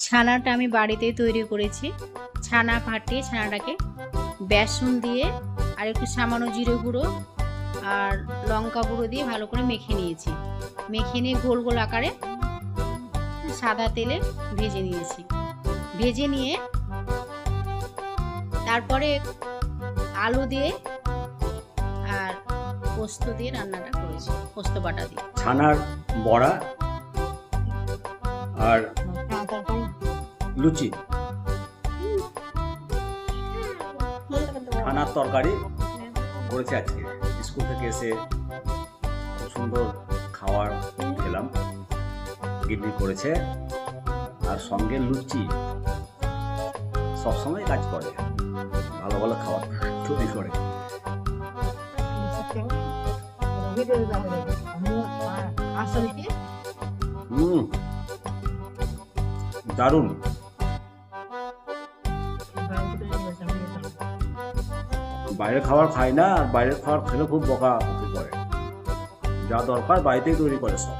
ছানাটা আমি বাড়িতেই তৈরি করেছি। ছানা ফাটিয়ে ছানাটাকে বেসন দিয়ে আর একটু সামান্য জিরে গুঁড়ো আর লঙ্কা গুঁড়ো দিয়ে ভালো করে মেখে নিয়েছি। মেখে নিয়ে গোল গোল আকারে সাদা তেলে ভেজে নিয়েছি। ভেজে নিয়ে তারপরে আলু দিয়ে আর পোস্ত দিয়ে রান্নাটা করেছি, পোস্ত বাটা দিয়ে। ছানার বড়া আর লুচি। ছানার তরকারি করেছে আজকে। স্কুল থেকে এসে খুব সুন্দর খাবার খেলাম। গিন্নি করেছে। আর সঙ্গে লুচি। সবসময় কাজ করে। ভালো ভালো খাবার তৈরি করে। হুম। দারুণ। বাইরের খাবার খায় না আর বাইরের খাবার খেলে খুব বকা বকি করে। যা দরকার বাড়িতেই তৈরি করে সব।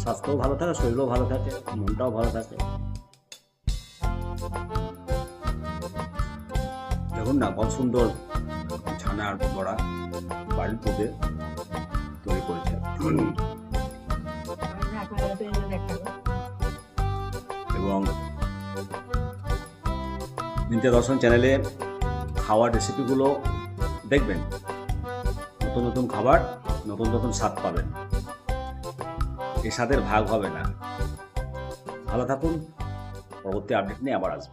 স্বাস্থ্যও ভালো থাকে, শরীরও ভালো থাকে, মনটাও ভালো থাকে। দেখুন না, কত সুন্দর ছানার বড়া, বাড়ির দুধে তৈরি করেছে। নিত্য দর্শন চ্যানেলে খাওয়ার রেসিপিগুলো দেখবেন। নতুন নতুন খাবার, নতুন নতুন স্বাদ পাবেন। এই স্বাদের ভাগ হবে না। ভালো থাকুন। পরবর্তী আপডেট নিয়ে আবার আসব।